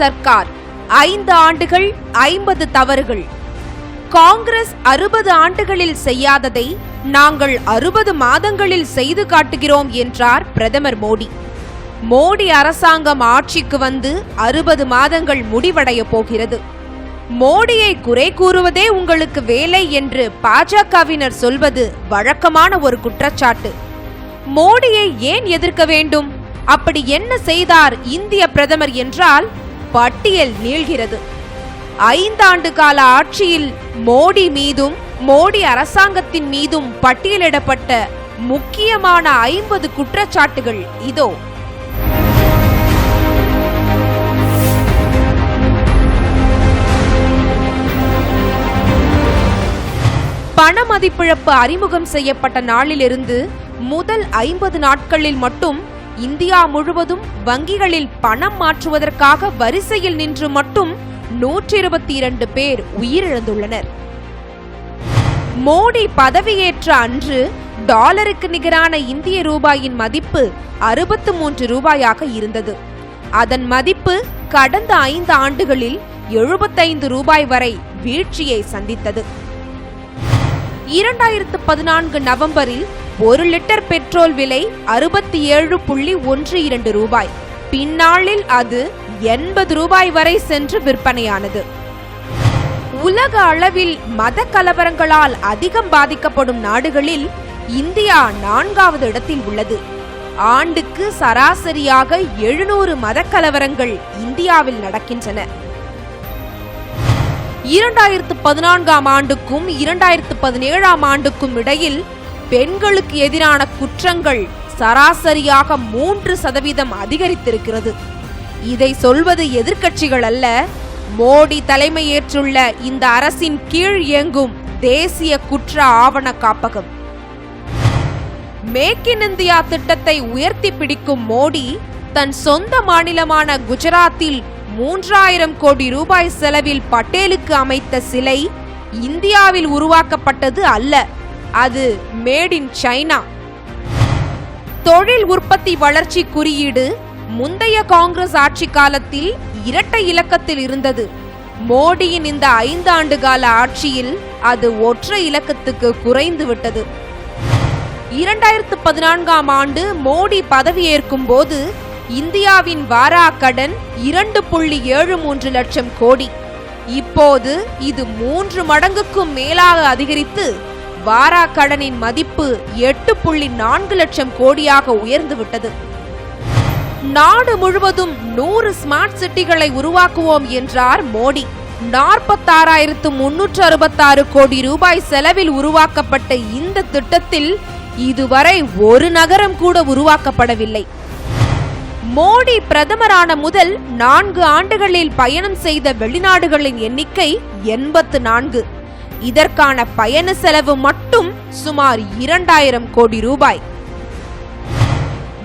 சர்க்கார். ஐந்து ஆண்டுகள் ஐம்பது தவறுகள். காங்கிரஸ் அறுபது ஆண்டுகளில் செய்யாததை நாங்கள் அறுபது மாதங்களில் செய்து காட்டுகிறோம் என்றார் பிரதமர் மோடி. மோடி அரசாங்கம் ஆட்சிக்கு வந்து அறுபது மாதங்கள் முடிவடைய போகிறது. மோடியை குறை கூறுவதே உங்களுக்கு வேலை என்று பாஜகவினர் சொல்வது வழக்கமான ஒரு குற்றச்சாட்டு. மோடியை ஏன் எதிர்க்க வேண்டும்? அப்படி என்ன செய்தார் இந்திய பிரதமர் என்றால் பட்டியல் நீள்கிறது. ஐந்தாண்டு கால ஆட்சியில் மோடி மீதும் மோடி அரசாங்கத்தின் மீதும் பட்டியலிடப்பட்ட முக்கியமான ஐம்பது குற்றச்சாட்டுகள் இதோ. பண மதிப்பிழப்பு அறிமுகம் செய்யப்பட்ட நாளிலிருந்து முதல் ஐம்பது நாட்களில் மட்டும் இந்தியா முழுவதும் வங்கிகளில் பணம் மாற்றுவதற்காக வரிசையில் நின்று மட்டும் நூற்றி இருபத்தி இரண்டு பேர் உயிரிழந்துள்ளனர். மோடி பதவியேற்ற அன்று டாலருக்கு நிகரான இந்திய ரூபாயின் மதிப்பு அறுபத்து மூன்று ரூபாயாக இருந்தது. அதன் மதிப்பு கடந்த ஐந்து ஆண்டுகளில் எழுபத்தைந்து ரூபாய் வரை வீழ்ச்சியை சந்தித்தது. இரண்டாயிரத்து பதினான்கு நவம்பரில் ஒரு லிட்டர் பெட்ரோல் விலை அறுபத்தி ஏழு புள்ளி ஒன்று இரண்டு ரூபாய். பின்னாளில் அது எண்பது ரூபாய் வரை சென்று விற்பனையானது. உலக அளவில் மத கலவரங்களால் அதிகம் பாதிக்கப்படும் நாடுகளில் இந்தியா நான்காவது இடத்தில் உள்ளது. ஆண்டுக்கு சராசரியாக எழுநூறு மத கலவரங்கள் இந்தியாவில் நடக்கின்றன. இரண்டாயிரத்து பதினான்காம் ஆண்டுக்கும் இரண்டாயிரத்து பதினேழாம் ஆண்டுக்கும் இடையில் பெண்களுக்கு எதிரான குற்றங்கள் சராசரியாக மூன்று சதவீதம் அதிகரித்திருக்கிறது. இதை சொல்வது எதிர்க்கட்சிகள் அல்ல மோடி தலைமையேற்றுள்ள இந்த அரசின் கீழ் இயங்கும் தேசிய குற்ற ஆவண காப்பகம். மேக் இன் இந்தியா திட்டத்தை உயர்த்தி பிடிக்கும் மோடி தன் சொந்த மாநிலமான குஜராத்தில் மூன்றாயிரம் கோடி ரூபாய் செலவில் பட்டேலுக்கு அமைத்த சிலை இந்தியாவில் உருவாக்கப்பட்டது அல்ல. அது மேட் இன் சைனா. தொழில் உற்பத்தி வளர்ச்சி குறியீடு முந்தைய காங்கிரஸ் ஆட்சி காலத்தில் இரட்டை இலக்கத்தில் இருந்தது. மோடியின் இந்த ஐந்து ஆண்டு கால ஆட்சியில் அது ஒற்றை இலக்கத்துக்கு குறைந்து விட்டது. இரண்டாயிரத்து பதினான்காம் ஆண்டு மோடி பதவியேற்கும் போது இந்தியாவின் வாரா கடன் இரண்டு புள்ளி ஏழு மூன்று லட்சம் கோடி. இப்போது இது மூன்று மடங்குக்கும் மேலாக அதிகரித்து வாரா கடனின் மதிப்பு எட்டு புள்ளி நான்கு லட்சம் கோடியாக உயர்ந்துவிட்டது நாடு முழுவதும் நூறு ஸ்மார்ட் சிட்டிகளை உருவாக்குவோம் என்றார் மோடி. நாற்பத்தாறாயிரத்து முன்னூற்று அறுபத்தாறு கோடி ரூபாய் செலவில் உருவாக்கப்பட்ட இந்த திட்டத்தில் இதுவரை ஒரு நகரம் கூட உருவாக்கப்படவில்லை. மோடி பிரதமரான முதல் நான்கு ஆண்டுகளில் பயணம் செய்த வெளிநாடுகளின் எண்ணிக்கை எண்பத்து நான்கு. இதற்கான பயண செலவு மட்டும் சுமார் இரண்டாயிரம் கோடி ரூபாய்.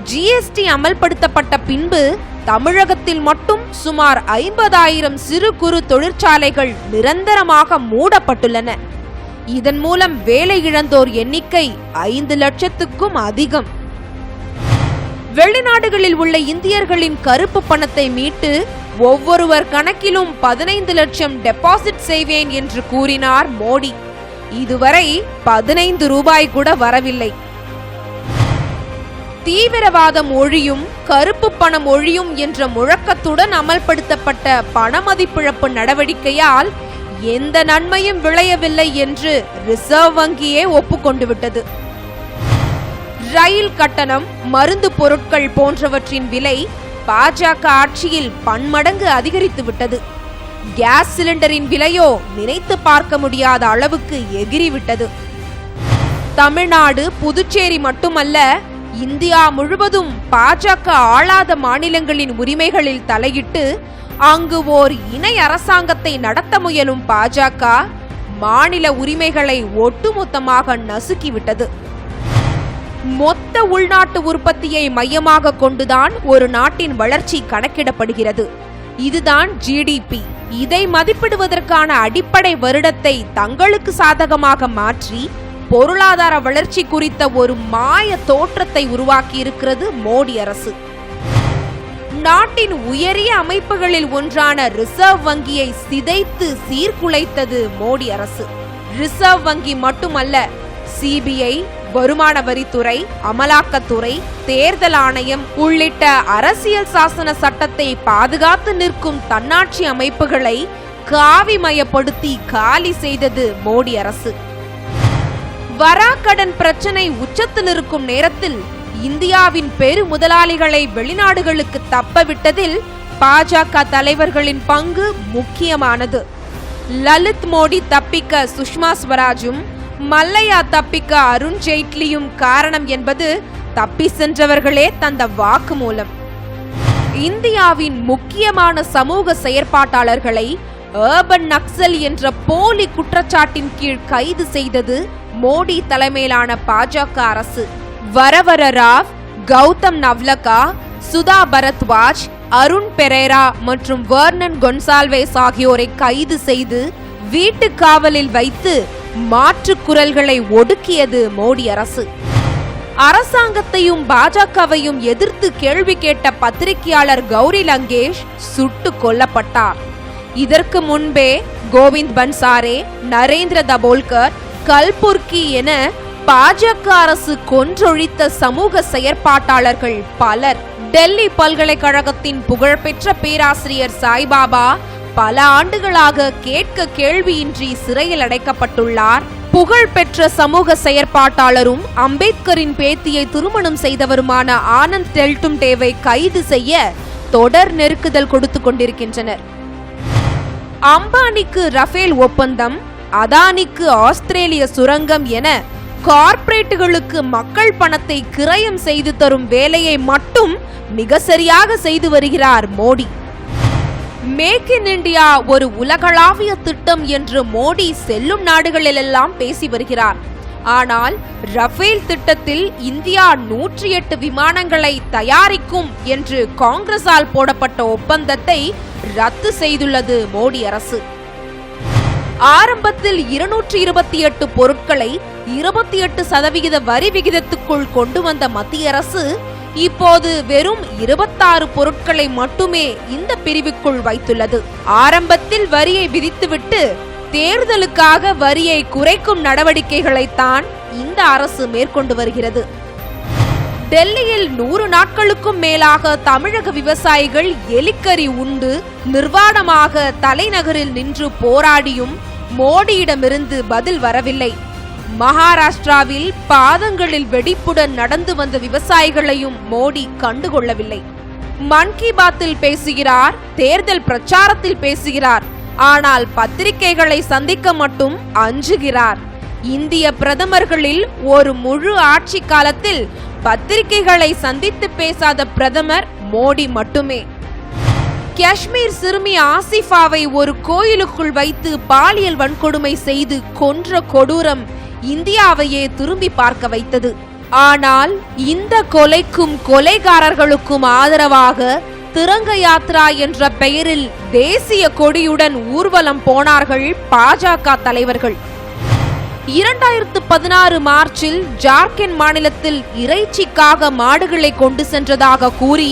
ஜிஎஸ்டி அமல்படுத்தப்பட்ட பின்பு தமிழகத்தில் மட்டும் சுமார் ஐம்பதாயிரம் சிறு குறு தொழிற்சாலைகள் நிரந்தரமாக மூடப்பட்டுள்ளன. இதன் மூலம் வேலை இழந்தோர் எண்ணிக்கை ஐந்து லட்சத்துக்கும் அதிகம். வெளிநாடுகளில் உள்ள இந்தியர்களின் கருப்பு பணத்தை மீட்டு ஒவ்வொருவர் கணக்கிலும் பதினைந்து லட்சம் டெபாசிட் செய்வேன் என்று கூறினார் மோடி. இதுவரை பதினைந்து ரூபாய் கூட வரவில்லை. தீவிரவாதம் ஒழியும் கருப்பு பணம் ஒழியும் என்ற முழக்கத்துடன் அமல்படுத்தப்பட்ட பணமதிப்பிழப்பு நடவடிக்கையால் எந்த நன்மையும் விளையவில்லை என்று ரிசர்வ் வங்கியே ஒப்புக்கொண்டு விட்டது. ரயில் கட்டணம் மருந்து பொருட்கள் போன்றவற்றின் விலை பாஜக ஆட்சியில் பன்மடங்கு அதிகரித்து விட்டது. கேஸ் சிலிண்டரின் விலையோ நினைத்து பார்க்க முடியாத அளவுக்கு எகிரிவிட்டது தமிழ்நாடு புதுச்சேரி மட்டுமல்ல இந்தியா முழுவதும் பாஜக ஆளாத மாநிலங்களின் உரிமைகளில் தலையிட்டு அங்கு ஓர் இணை அரசாங்கத்தை நடத்த முயலும் பாஜக மாநில உரிமைகளை ஒட்டுமொத்தமாக நசுக்கிவிட்டது. மொத்த உள்நாட்டு உற்பத்தியை மையமாக கொண்டுதான் ஒரு நாட்டின் வளர்ச்சி கணக்கிடப்படுகிறது. இதுதான் ஜிடிபி இதை மதிப்பிடுவதற்கான அடிப்படை வருடத்தை தங்களுக்கு சாதகமாக மாற்றி பொருளாதார வளர்ச்சி குறித்த ஒரு மாய தோற்றத்தை உருவாக்கி இருக்கிறது மோடி அரசு. நாட்டின் உயரிய அமைப்புகளில் ஒன்றான ரிசர்வ் வங்கியை சிதைத்து சீர்குலைத்தது மோடி அரசு. ரிசர்வ் வங்கி மட்டுமல்ல சிபிஐ வருமான வரித்துறை அமலாக்கத்துறை தேர்தல் ஆணையம் உள்ளிட்ட அரசியல் சாசன சட்டத்தை பாதுகாத்து நிற்கும் தன்னாட்சி அமைப்புகளை காவிமயப்படுத்தி காலி செய்தது மோடி அரசு. வராக்கடன் பிரச்சனை உச்சத்து நிற்கும் நேரத்தில் இந்தியாவின் பெரு முதலாளிகளை வெளிநாடுகளுக்கு தப்பவிட்டதில் பாஜக தலைவர்களின் பங்கு முக்கியமானது. லலித் மோடி தப்பிக்க சுஷ்மா ஸ்வராஜும் மல்லையா தப்பிக்க அருண் ஜெய்ட்லியும் காரணம் என்பது தப்பி சென்றவர்களே தந்த வாக்குமூலம். இந்தியாவின் முக்கியமான சமூக செயற்பாட்டாளர்களை ஏர்பன் நக்சல் என்ற போலி குற்றச்சாட்டின் கீழ் கைது செய்தது மோடி தலைமையிலான பாஜக அரசு. வரவர ராவ் கௌதம் நவ்லகா சுதா பரத்வாஜ் அருண் பெரேரா மற்றும் வர்னன் கொன்சால்வேஸ் ஆகியோரை கைது செய்து வீட்டு காவலில் வைத்து மாற்று குரல்களை ஒடுக்கியது மோடி அரசு. அரசாங்கத்தையும் பாஜகவையும் எதிர்த்து கேள்வி கேட்ட பத்திரிகையாளர் கௌரி லங்கேஷ் சுட்டு கொல்லப்பட்டார். இதற்கு முன்பே கோவிந்த் பன்சாரே நரேந்திர தபோல்கர் கல்புர்கி என பாஜக அரசு கொன்றொழித்த சமூக செயற்பாட்டாளர்கள் பலர். டெல்லி பல்கலைக்கழகத்தின் புகழ்பெற்ற பேராசிரியர் சாய்பாபா பல ஆண்டுகளாக கேட்க கேள்வியின்றி சிறையில் அடைக்கப்பட்டுள்ளார். புகழ்பெற்ற சமூக செயற்பாட்டாளரும் அம்பேத்கரின் பேத்தியை திருமணம் செய்தவருமான ஆனந்த் டெல்டும் டேவை கைது செய்ய தொடர் நெருக்குதல் கொடுத்து கொண்டிருக்கின்றனர். அம்பானிக்கு ரஃபேல் ஒப்பந்தம் அதானிக்கு ஆஸ்திரேலிய சுரங்கம் என கார்ப்பரேட்டுகளுக்கு மக்கள் பணத்தை கிரயம் செய்து தரும் வேலையை மட்டும் மிக சரியாக செய்து வருகிறார் மோடி. மேக் இன் இந்தியா ஒரு உலகளாவிய திட்டம் என்று மோடி செல்லும் நாடுகளிலெல்லாம் பேசி வருகிறார். ஆனால் ரஃபேல் திட்டத்தில் இந்தியா நூற்றி எட்டு விமானங்களை தயாரிக்கும் என்று காங்கிரஸால் போடப்பட்ட ஒப்பந்தத்தை ரத்து செய்துள்ளது மோடி அரசு. ஆரம்பத்தில் இருநூற்றி இருபத்தி எட்டு பொருட்களை இருபத்தி எட்டு சதவிகித வரி விகிதத்துக்குள் கொண்டு வந்த மத்திய அரசு இப்போது வெறும் இருபத்தாறு பொருட்களை மட்டுமே இந்த பிரிவுக்குள் வைத்துள்ளது. ஆரம்பத்தில் வரியை விதித்துவிட்டு தேர்தலுக்காக வரியை குறைக்கும் நடவடிக்கைகளைத்தான் இந்த அரசு மேற்கொண்டு வருகிறது. டெல்லியில் நூறு நாட்களுக்கும் மேலாக தமிழக விவசாயிகள் எலிக்கறி உண்டு நிர்வாணமாக தலைநகரில் நின்று போராடியும் மோடியிடமிருந்து பதில் வரவில்லை. மகாராஷ்டிராவில் பாதங்களில் வெடிப்புடன் நடந்து வந்த விவசாயிகளையும் மோடி கண்டுகொள்ளவில்லை. மன் கி பாத்தில் பேசுகிறார் தேர்தல் பிரச்சாரத்தில் பேசுகிறார் ஆனால் பத்திரிகைகளை சந்திக்க மட்டும் அஞ்சுகிறார். இந்திய பிரதமர்களில் ஒரு முழு ஆட்சி காலத்தில் பத்திரிகைகளை சந்தித்து பேசாத பிரதமர் மோடி மட்டுமே. காஷ்மீர் சிறுமி ஆசிஃபாவை ஒரு கோயிலுக்குள் வைத்து பாலியல் வன்கொடுமை செய்து கொன்ற கொடூரம் இந்தியாவையே திரும்பி பார்க்க வைத்தது. ஆனால் இந்த கொலைக்கும் கொலைகாரர்களுக்கும் ஆதரவாக திரங்க யாத்ரா என்ற பெயரில் தேசிய கொடியுடன் ஊர்வலம் போனார்கள் பாஜக தலைவர்கள். இரண்டாயிரத்து பதினாறு மார்ச்சில் ஜார்க்கண்ட் மாநிலத்தில் இறைச்சிக்காக மாடுகளை கொண்டு சென்றதாக கூறி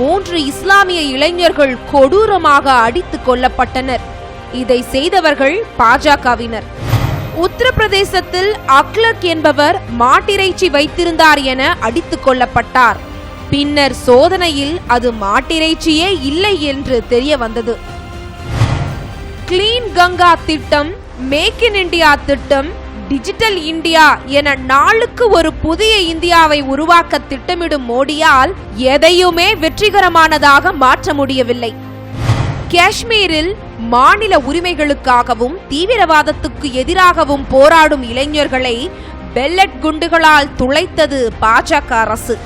மூன்று இஸ்லாமிய இளைஞர்கள் கொடூரமாக அடித்துக் கொல்லப்பட்டனர். இதை செய்தவர்கள் பாஜகவினர். உத்தரப்பிரதேசத்தில் அக்லக் என்பவர் மாட்டிறைச்சி வைத்திருந்தார் என அடித்துக் கொள்ளப்பட்டார் பின்னர் சோதனையில் அது மாட்டிறைச்சியே இல்லை என்று தெரிய வந்தது. கிளீன் கங்கா திட்டம் மேக் இன் இந்தியா திட்டம் டிஜிட்டல் இந்தியா என நாளுக்கு ஒரு புதிய இந்தியாவை உருவாக்க திட்டமிடும் மோடியால் எதையுமே வெற்றிகரமானதாக மாற்ற முடியவில்லை. காஷ்மீரில் மாநில உரிமைகளுக்காகவும் தீவிரவாதத்துக்கு எதிராகவும் போராடும் இளைஞர்களை பெல்லட் குண்டுகளால் துளைத்தது பாஜக அரசு.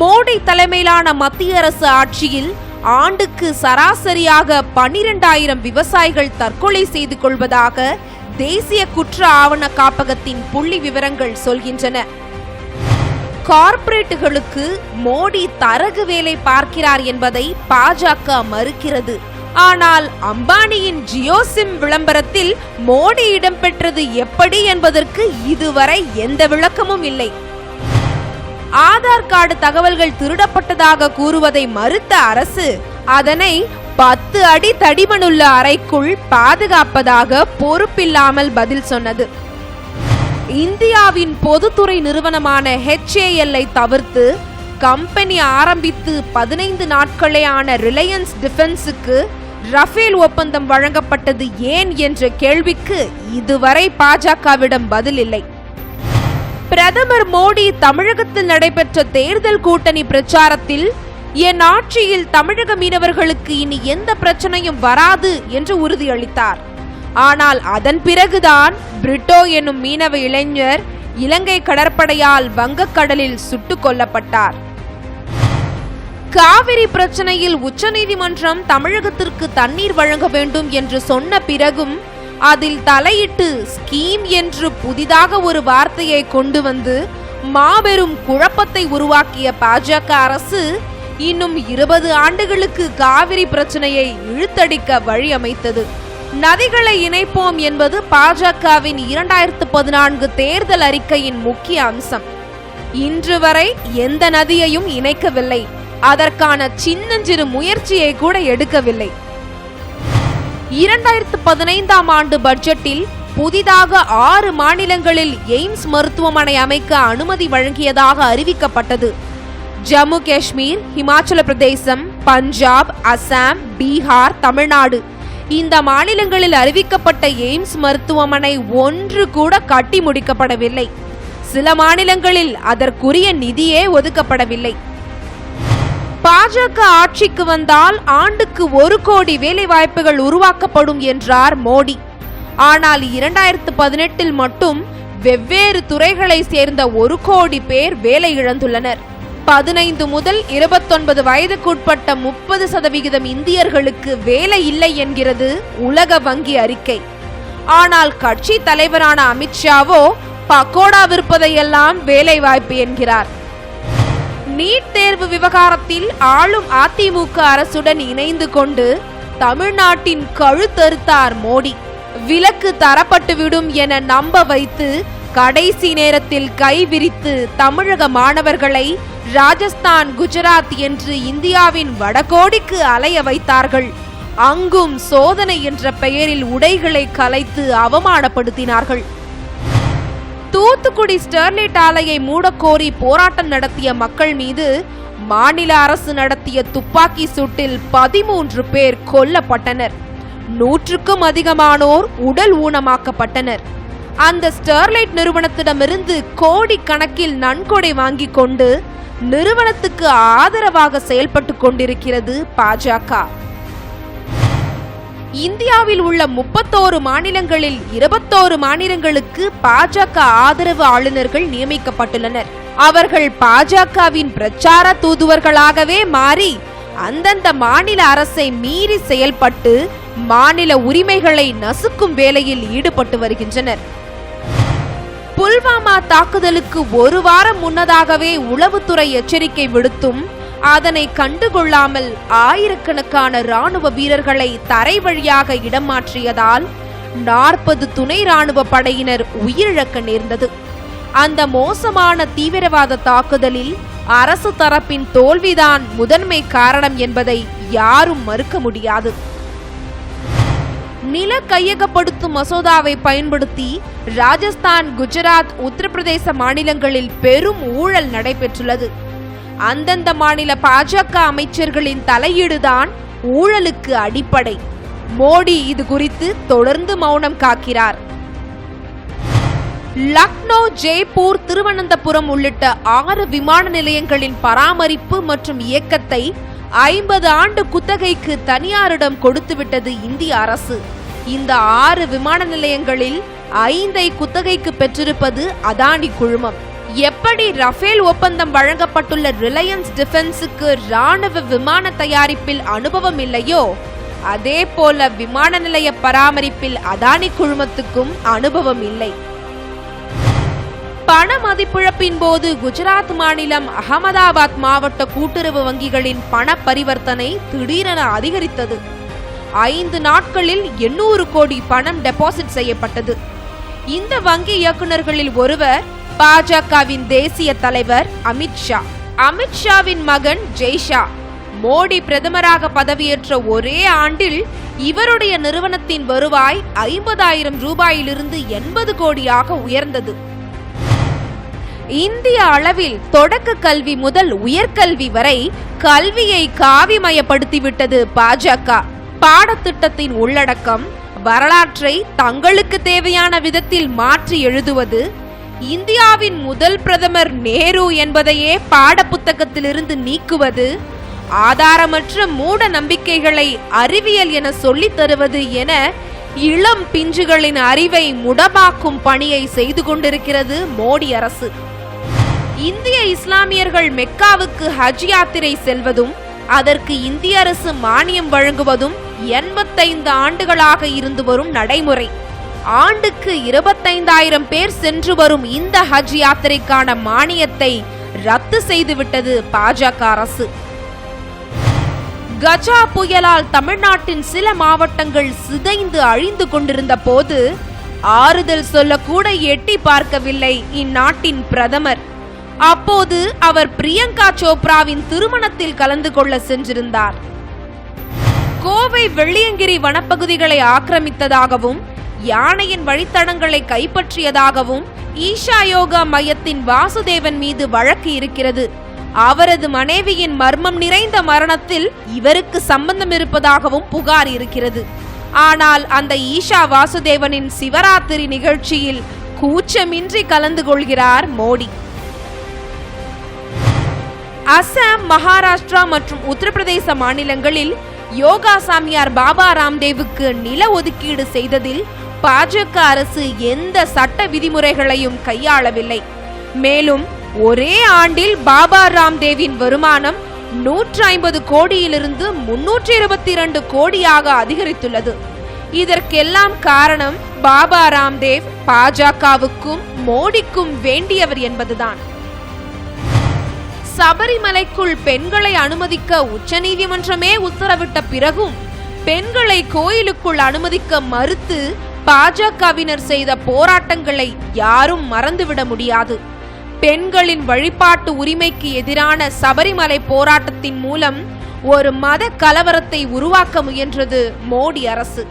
மோடி தலைமையிலான மத்திய அரசு ஆட்சியில் ஆண்டுக்கு சராசரியாக பனிரெண்டாயிரம் விவசாயிகள் தற்கொலை செய்து கொள்வதாக தேசிய குற்ற ஆவண காப்பகத்தின் புள்ளி விவரங்கள் சொல்கின்றன. கார்ப்பரேட்டுகளுக்கு மோடி தரகு வேலை பார்க்கிறார் என்பதை பாஜக மறுக்கிறது. ஆனால் அம்பானியின் ஜியோ சிம் விளம்பரத்தில் மோடி இடம்பெற்றது எப்படி என்பதற்கு இதுவரை எந்த விளக்கமும் இல்லை. ஆதார் கார்டு தகவல்கள் திருடப்பட்டதாக கூறுவதை மறுத்த அரசு அதனை பத்து அடி தடிமனுள்ள அறைக்குள் பாதுகாப்பதாக பொறுப்பில்லாமல் பதில் சொன்னது. இந்தியாவின் பொதுத்துறை நிறுவனமான ஹெச்ஏஎல்ஐ தவிர்த்து கம்பெனி ஆரம்பித்து பதினைந்து நாட்களே ஆன ரிலையன்ஸ் டிஃபென்ஸுக்கு ரஃபேல் ஒப்பந்தம் வழங்கப்பட்டது ஏன் என்ற கேள்விக்கு இதுவரை பாஜகவிடம் பதில் இல்லை பிரதமர் மோடி தமிழகத்தில் நடைபெற்ற தேர்தல் கூட்டணி பிரச்சாரத்தில் என் ஆட்சியில் தமிழக மீனவர்களுக்கு இனி எந்த பிரச்சனையும் வராது என்று உறுதியளித்தார். ஆனால் அதன் பிறகுதான் பிரிட்டோ என்னும் மீனவ இளைஞர் இலங்கை கடற்படையால் வங்கக்கடலில் சுட்டுக் கொல்லப்பட்டார். காவிரி பிரச்சனையில் உச்சநீதிமன்றம் தமிழகத்திற்கு தண்ணீர் வழங்க வேண்டும் என்று சொன்ன பிறகும் அதில் தலையிட்டு ஸ்கீம் என்று புதிதாக ஒரு வார்த்தையை கொண்டு வந்து மாபெரும் குழப்பத்தை உருவாக்கிய பாஜக அரசு இன்னும் இருபது ஆண்டுகளுக்கு காவிரி பிரச்சனையை இழுத்தடிக்க வழி அமைத்தது நதிகளை இணைப்போம் என்பது பாஜகவின் இரண்டாயிரத்து பதினான்கு தேர்தல் அறிக்கையின் முக்கிய அம்சம். இன்று வரை எந்த நதியையும் இணைக்கவில்லை. அதற்கான சின்னஞ்சிறு முயற்சியை கூட எடுக்கவில்லை. இரண்டாயிரத்து பதினைந்தாம் ஆண்டு பட்ஜெட்டில் புதிதாக ஆறு மாநிலங்களில் எய்ம்ஸ் மருத்துவமனை அமைக்க அனுமதி வழங்கியதாக அறிவிக்கப்பட்டது. ஜம்மு காஷ்மீர் இமாச்சல பிரதேசம் பஞ்சாப் அசாம் பீகார் தமிழ்நாடு. இந்த மாநிலங்களில் அறிவிக்கப்பட்ட எய்ம்ஸ் மருத்துவமனை ஒன்று கூட கட்டி முடிக்கப்படவில்லை. சில மாநிலங்களில் அதற்குரிய நிதியே ஒதுக்கப்படவில்லை. பாஜக ஆட்சிக்கு வந்தால் ஆண்டுக்கு ஒரு கோடி வேலை வாய்ப்புகள் உருவாக்கப்படும் என்றார் மோடி. ஆனால் இரண்டாயிரத்து பதினெட்டில் மட்டும் வெவ்வேறு துறைகளை சேர்ந்த ஒரு கோடி பேர் வேலை இழந்துள்ளனர். பதினைந்து முதல் இருபத்தொன்பது வயதுக்குட்பட்ட முப்பது சதவிகிதம் இந்தியர்களுக்கு வேலை இல்லை என்கிறது உலக வங்கி அறிக்கை. ஆனால் கட்சி தலைவரான அமித்ஷாவோ பக்கோடா விற்பதையெல்லாம் வேலை வாய்ப்பு என்கிறார். நீட் தேர்வு விவகாரத்தில் ஆளும் அதிமுக அரசுடன் இணைந்து கொண்டு தமிழ்நாட்டின் கழுத்தறுத்தார் மோடி. விலக்கு தரப்பட்டுவிடும் என நம்ப வைத்து கடைசி நேரத்தில் கைவிரித்து தமிழக மாணவர்களை ராஜஸ்தான் குஜராத் என்று இந்தியாவின் வடகோடிக்கு அலைய வைத்தார்கள். அங்கும் சோதனை என்ற பெயரில் உடைகளை கலைத்து அவமானப்படுத்தினார்கள். தூத்துக்குடி ஸ்டெர்லைட் ஆலையை மூடக்கோரி போராட்டம் நடத்திய மக்கள் மீது மாநில அரசு நடத்திய துப்பாக்கி சூட்டில் பதிமூன்று பேர் கொல்லப்பட்டனர். நூற்றுக்கும் அதிகமானோர் உடல் ஊனமாக்கப்பட்டனர். அந்த ஸ்டெர்லைட் நிறுவனத்திடமிருந்து கோடி கணக்கில் நன்கொடை வாங்கிக் கொண்டு நிறுவனத்துக்கு ஆதரவாக செயல்பட்டு கொண்டிருக்கிறது பாஜக. இந்தியாவில் உள்ள முப்பத்தோரு மாநிலங்களில் இருபத்தோரு மாநிலங்களுக்கு பாஜக ஆதரவு ஆளுநர்கள் நியமிக்கப்பட்டுள்ளனர். அவர்கள் பாஜகவின் பிரச்சார தூதுவர்களாகவே மாறி அந்தந்த மாநில அரசை மீறி செயல்பட்டு மாநில உரிமைகளை நசுக்கும் வேலையில் ஈடுபட்டு வருகின்றனர். புல்வாமா தாக்குதலுக்கு ஒரு வாரம் முன்னதாகவே உளவுத்துறை எச்சரிக்கை விடுத்தும் அதனை கண்டுகொள்ளாமல் ஆயிரக்கணக்கான ராணுவ வீரர்களை தரை வழியாக இடம் மாற்றியதால் நாற்பது துணை ராணுவ படையினர் உயிரிழக்க நேர்ந்தது. அந்த மோசமான தீவிரவாத தாக்குதலில் அரசு தரப்பின் தோல்விதான் முதன்மை காரணம் என்பதை யாரும் மறுக்க முடியாது. நில கையகப்படுத்தும் மசோதாவை பயன்படுத்தி ராஜஸ்தான் குஜராத் உத்தரப்பிரதேச மாநிலங்களில் பெரும் ஊழல் நடைபெற்றுள்ளது. அந்தந்த மாநில பாஜக அமைச்சர்களின் தலையீடுதான் ஊழலுக்கு அடிப்படை. மோடி இது குறித்து தொடர்ந்து மௌனம் காக்கிறார். லக்னோ ஜெய்ப்பூர் திருவனந்தபுரம் உள்ளிட்ட ஆறு விமான நிலையங்களின் பராமரிப்பு மற்றும் இயக்கத்தை ஐம்பது ஆண்டு குத்தகைக்கு தனியாரிடம் கொடுத்துவிட்டது இந்திய அரசு. இந்த ஆறு விமான நிலையங்களில் ஐந்தை குத்தகைக்கு பெற்றிருப்பது அதானி குழுமம். எப்படி ரஃபேல் ஒப்பந்தம் வழங்கப்பட்டுள்ள ரிலையன்ஸ் டிஃபென்ஸுக்கு ராணுவ விமான தயாரிப்பில் அனுபவம் இல்லையோ? அதே போல விமான நிலைய பராமரிப்பில் அதானி குழுமத்துக்கும் அனுபவம் இல்லை. பண மதிப்பிழப்பின் போது குஜராத் மாநிலம் அகமதாபாத் மாவட்ட கூட்டுறவு வங்கிகளின் பண பரிவர்த்தனை திடீரென அதிகரித்தது. ஐந்து நாட்களில் எண்ணூறு கோடி பணம் டெபாசிட் செய்யப்பட்டது. இந்த வங்கி இயக்குநர்களில் ஒருவர் பாஜகவின் தேசிய தலைவர் அமித்ஷா அமித்ஷாவின் மகன் ஜெய்ஷா. மோடி பிரதமராக பதவியேற்ற ஒரே ஆண்டில் இவருடைய நிறுவனத்தின் வருவாய் ஐம்பதாயிரம் ரூபாயிலிருந்து எண்பது கோடியாக உயர்ந்தது. இந்திய அளவில் தொடக்க கல்வி முதல் உயர்கல்வி வரை கல்வியை காவிமயப்படுத்திவிட்டது பாஜக. பாடத்திட்டத்தின் உள்ளடக்கம் வரலாற்றை தங்களுக்கு தேவையான விதத்தில் மாற்றி எழுதுவது இந்தியாவின் முதல் பிரதமர் நேரு என்பதையே பாடப்புத்தகத்திலிருந்து நீக்குவது ஆதாரமற்ற மூட நம்பிக்கைகளை அறிவியல் என சொல்லித் தருவது என இளம் பிஞ்சுகளின் அறிவை முடமாக்கும் பணியை செய்து கொண்டிருக்கிறது மோடி அரசு. இந்திய இஸ்லாமியர்கள் மெக்காவுக்கு ஹஜ் யாத்திரை செல்வதும் அதற்கு இந்திய அரசு மானியம் வழங்குவதும் எண்பத்தைந்து ஆண்டுகளாக இருந்து வரும் நடைமுறை. ஆண்டுக்கு இருபத்தைந்தாயிரம் பேர் சென்று வரும் இந்த ஹஜ் யாத்திரைக்கான மானியத்தை ரத்து செய்துவிட்டது பாஜக அரசு. கஜா புயலால் தமிழ்நாட்டின் சில மாவட்டங்கள் சிதைந்து அழிந்து கொண்டிருந்த போது ஆறுதல் சொல்லக்கூட எட்டி பார்க்கவில்லை இந்நாட்டின் பிரதமர். அப்போது அவர் பிரியங்கா சோப்ராவின் திருமணத்தில் கலந்து கொள்ள சென்றிருந்தார். கோவை வெள்ளியங்கிரி வனப்பகுதிகளை ஆக்கிரமித்ததாகவும் யானையின் வழித்தடங்களை கைப்பற்றியதாகவும் ஈஷா யோகா மையத்தின் வாசுதேவன் மீது வழக்கு இருக்கிறது. அவரது மனைவியின் மர்மம் நிறைந்த மரணத்தில் இவருக்கு சம்பந்தம் இருப்பதாகவும் புகார் இருக்கிறது. ஆனால் அந்த ஈஷா வாசுதேவனின் சிவராத்திரி நிகழ்ச்சியில் கூச்சமின்றி கலந்து கொள்கிறார் மோடி. அசாம் மகாராஷ்டிரா மற்றும் உத்தரப்பிரதேச மாநிலங்களில் யோகா சாமியார் பாபா ராம்தேவுக்கு நில ஒதுக்கீடு செய்ததில் பாஜக அரசு எந்த சட்ட விதிமுறைகளையும் கையாளவில்லை. மேலும் ஒரே ஆண்டில் பாபா ராம்தேவின் வருமானம் நூற்றி ஐம்பது கோடியிலிருந்து முன்னூற்றி இருபத்தி இரண்டு கோடியாக அதிகரித்துள்ளது. இதற்கெல்லாம் காரணம் பாபா ராம்தேவ் பாஜகவுக்கும் மோடிக்கும் வேண்டியவர் என்பதுதான். சபரிமலைக்குள் பெண்களை அனுமதிக்க உச்சநீதிமன்றமே உத்தரவிட்ட பிறகும் பெண்களை கோயிலுக்குள் அனுமதிக்க மறுத்து பாஜகவினர் செய்த போராட்டங்களை யாரும் மறந்துவிட முடியாது. பெண்களின் வழிபாட்டு உரிமைக்கு எதிரான சபரிமலை போராட்டத்தின் மூலம் ஒரு மத கலவரத்தை உருவாக்க முயன்றது மோடி அரசு.